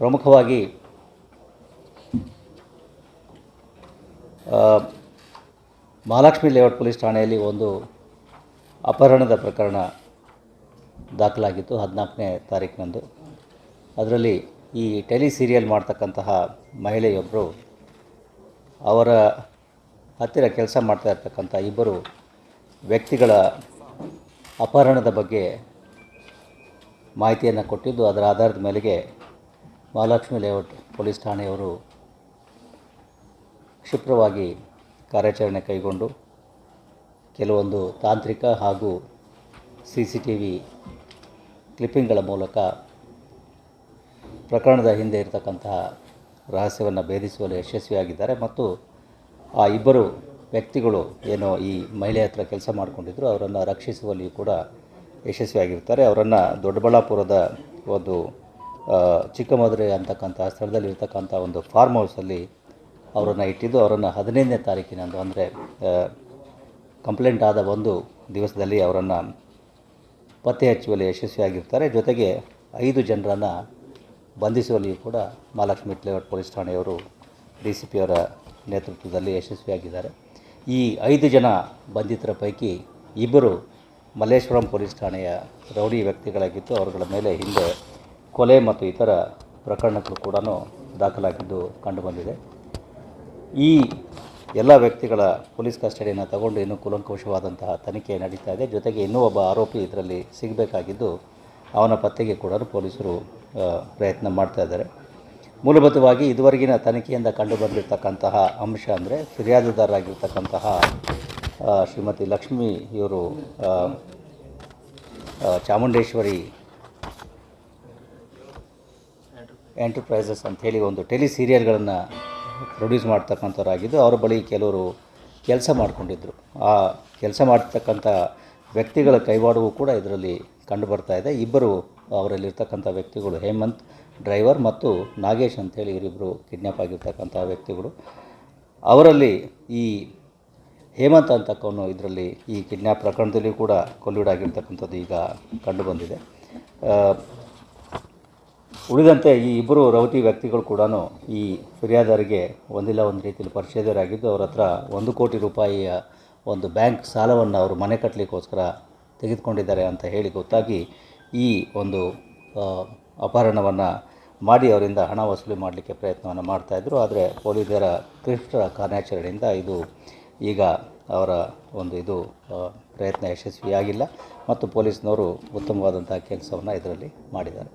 ಪ್ರಮುಖವಾಗಿ Mahalakshmi layout police ಠಾಣೆಯಲ್ಲಿ ಒಂದು ಅಪಹರಣದ ಪ್ರಕರಣ ದಾಖಲಾಗಿತ್ತು ಹದಿನಾಲ್ಕನೇ ತಾರೀಕಿನಂದು ಅದರಲ್ಲಿ ಈ ಟೆಲಿ ಸೀರಿಯಲ್ ಮಾಡ್ತಕ್ಕಂತಹ ಮಹಿಳೆಯೊಬ್ಬರು ಅವರ ಹತ್ತಿರ ಕೆಲಸ ಮಾಡ್ತಾ ಇರ್ತಕ್ಕಂಥ ಇಬ್ಬರು ವ್ಯಕ್ತಿಗಳ ಅಪಹರಣದ ಬಗ್ಗೆ ಮಾಹಿತಿಯನ್ನು ಕೊಟ್ಟಿದ್ದು ಅದರ ಆಧಾರದ ಮೇರೆಗೆ ಮಹಾಲಕ್ಷ್ಮಿ ಲೇಔಟ್ ಪೊಲೀಸ್ ಠಾಣೆಯವರು ಕ್ಷಿಪ್ರವಾಗಿ ಕಾರ್ಯಾಚರಣೆ ಕೈಗೊಂಡು ಕೆಲವೊಂದು ತಾಂತ್ರಿಕ ಹಾಗೂ ಸಿ ಸಿ ಟಿ ವಿ ಕ್ಲಿಪ್ಪಿಂಗ್ಗಳ ಮೂಲಕ ಪ್ರಕರಣದ ಹಿಂದೆ ಇರತಕ್ಕಂತಹ ರಹಸ್ಯವನ್ನು ಭೇದಿಸುವಲ್ಲಿ ಯಶಸ್ವಿಯಾಗಿದ್ದಾರೆ ಮತ್ತು ಆ ಇಬ್ಬರು ವ್ಯಕ್ತಿಗಳು ಏನೋ ಈ ಮಹಿಳೆ ಹತ್ರ ಕೆಲಸ ಮಾಡಿಕೊಂಡಿದ್ದರು ಅವರನ್ನು ರಕ್ಷಿಸುವಲ್ಲಿಯೂ ಕೂಡ ಯಶಸ್ವಿಯಾಗಿರ್ತಾರೆ. ಅವರನ್ನು ದೊಡ್ಡಬಳ್ಳಾಪುರದ ಒಂದು ಚಿಕ್ಕಮದುರೆ ಅಂತಕ್ಕಂಥ ಸ್ಥಳದಲ್ಲಿ ಇರ್ತಕ್ಕಂಥ ಒಂದು ಫಾರ್ಮ್ ಹೌಸಲ್ಲಿ ಅವರನ್ನು ಇಟ್ಟಿದ್ದು, ಅವರನ್ನು ಹದಿನೈದನೇ ತಾರೀಕಿನಂದು ಅಂದರೆ ಕಂಪ್ಲೇಂಟ್ ಆದ ಒಂದು ದಿವಸದಲ್ಲಿ ಅವರನ್ನು ಪತ್ತೆ ಹಚ್ಚುವಲ್ಲಿ ಯಶಸ್ವಿಯಾಗಿರ್ತಾರೆ. ಜೊತೆಗೆ ಐದು ಜನರನ್ನು ಬಂಧಿಸುವಲ್ಲಿಯೂ ಕೂಡ ಮಹಾಲಕ್ಷ್ಮಿ ಲೇಔಟ್ ಪೊಲೀಸ್ ಠಾಣೆಯವರು ಡಿ ಸಿ ಪಿಯವರ ನೇತೃತ್ವದಲ್ಲಿ ಯಶಸ್ವಿಯಾಗಿದ್ದಾರೆ. ಈ ಐದು ಜನ ಬಂಧಿತರ ಪೈಕಿ ಇಬ್ಬರು ಮಲ್ಲೇಶ್ವರಂ ಪೊಲೀಸ್ ಠಾಣೆಯ ರೌಡಿ ವ್ಯಕ್ತಿಗಳಾಗಿದ್ದು, ಅವರುಗಳ ಮೇಲೆ ಹಿಂದೆ ಕೊಲೆ ಮತ್ತು ಇತರ ಪ್ರಕರಣಗಳು ಕೂಡ ದಾಖಲಾಗಿದ್ದು ಕಂಡುಬಂದಿದೆ. ಈ ಎಲ್ಲ ವ್ಯಕ್ತಿಗಳ ಪೊಲೀಸ್ ಕಸ್ಟಡಿಯನ್ನು ತಗೊಂಡು ಇನ್ನೂ ಕೂಲಂಕುಷವಾದಂತಹ ತನಿಖೆ ನಡೀತಾ ಇದೆ. ಜೊತೆಗೆ ಇನ್ನೂ ಒಬ್ಬ ಆರೋಪಿ ಇದರಲ್ಲಿ ಸಿಗಬೇಕಾಗಿದ್ದು, ಅವನ ಪತ್ತೆಗೆ ಕೂಡ ಪೊಲೀಸರು ಪ್ರಯತ್ನ ಮಾಡ್ತಾ ಇದ್ದಾರೆ. ಮೂಲಭೂತವಾಗಿ ಇದುವರೆಗಿನ ತನಿಖೆಯಿಂದ ಕಂಡುಬಂದಿರತಕ್ಕಂತಹ ಅಂಶ ಅಂದರೆ ಫಿರ್ಯಾದುದಾರರಾಗಿರ್ತಕ್ಕಂತಹ ಶ್ರೀಮತಿ ಲಕ್ಷ್ಮಿ ಇವರು ಚಾಮುಂಡೇಶ್ವರಿ ಎಂಟರ್ಪ್ರೈಸಸ್ ಅಂಥೇಳಿ ಒಂದು ಟೆಲಿ ಸೀರಿಯಲ್ಗಳನ್ನು ಪ್ರೊಡ್ಯೂಸ್ ಮಾಡ್ತಕ್ಕಂಥವ್ರಾಗಿದ್ದು, ಅವರ ಬಳಿ ಕೆಲವರು ಕೆಲಸ ಮಾಡಿಕೊಂಡಿದ್ದರು ಆ ಕೆಲಸ ಮಾಡ್ತಕ್ಕಂಥ ವ್ಯಕ್ತಿಗಳ ಕೈವಾಡವೂ ಕೂಡ ಇದರಲ್ಲಿ ಕಂಡುಬರ್ತಾ ಇದೆ. ಇಬ್ಬರು ಅವರಲ್ಲಿರ್ತಕ್ಕಂಥ ವ್ಯಕ್ತಿಗಳು ಹೇಮಂತ್ ಡ್ರೈವರ್ ಮತ್ತು ನಾಗೇಶ್ ಅಂಥೇಳಿ ಇವರಿಬ್ಬರು ಕಿಡ್ನ್ಯಾಪ್ ಆಗಿರ್ತಕ್ಕಂಥ ವ್ಯಕ್ತಿಗಳು. ಅವರಲ್ಲಿ ಈ ಹೇಮಂತ್ ಅಂತಕ್ಕವನು ಇದರಲ್ಲಿ ಈ ಕಿಡ್ನ್ಯಾಪ್ ಪ್ರಕರಣದಲ್ಲಿ ಕೂಡ ಕೊಲ್ಯೂಡ್ ಆಗಿರ್ತಕ್ಕಂಥದ್ದು ಈಗ ಕಂಡುಬಂದಿದೆ ಉಳಿದಂತೆ ಈ ಇಬ್ಬರು ರೌಟಿ ವ್ಯಕ್ತಿಗಳು ಕೂಡ ಈ ಫಿರ್ಯಾದರಿಗೆ ಒಂದಿಲ್ಲ, ಒಂದು ರೀತಿಯಲ್ಲಿ ಪರಿಚಯದವರಾಗಿದ್ದು ಅವರ ಹತ್ರ ಒಂದು ಕೋಟಿ ರೂಪಾಯಿಯ ಒಂದು ಬ್ಯಾಂಕ್ ಸಾಲವನ್ನು ಅವರು ಮನೆ ಕಟ್ಟಲಿಕ್ಕೋಸ್ಕರ ತೆಗೆದುಕೊಂಡಿದ್ದಾರೆ ಅಂತ ಹೇಳಿ ಗೊತ್ತಾಗಿ ಈ ಒಂದು ಅಪಹರಣವನ್ನು ಮಾಡಿ ಅವರಿಂದ ಹಣ ವಸೂಲಿ ಮಾಡಲಿಕ್ಕೆ ಪ್ರಯತ್ನವನ್ನು ಮಾಡ್ತಾಯಿದ್ರು ಆದರೆ ಪೊಲೀಸರ ಕ್ಲಿಷ್ಟ ಕಾರ್ಯಾಚರಣೆಯಿಂದ ಇದು ಈಗ ಅವರ ಒಂದು ಇದು ಪ್ರಯತ್ನ ಯಶಸ್ವಿಯಾಗಿಲ್ಲ. ಮತ್ತು ಪೊಲೀಸ್ನವರು ಉತ್ತಮವಾದಂಥ ಕೆಲಸವನ್ನು ಇದರಲ್ಲಿ ಮಾಡಿದ್ದಾರೆ.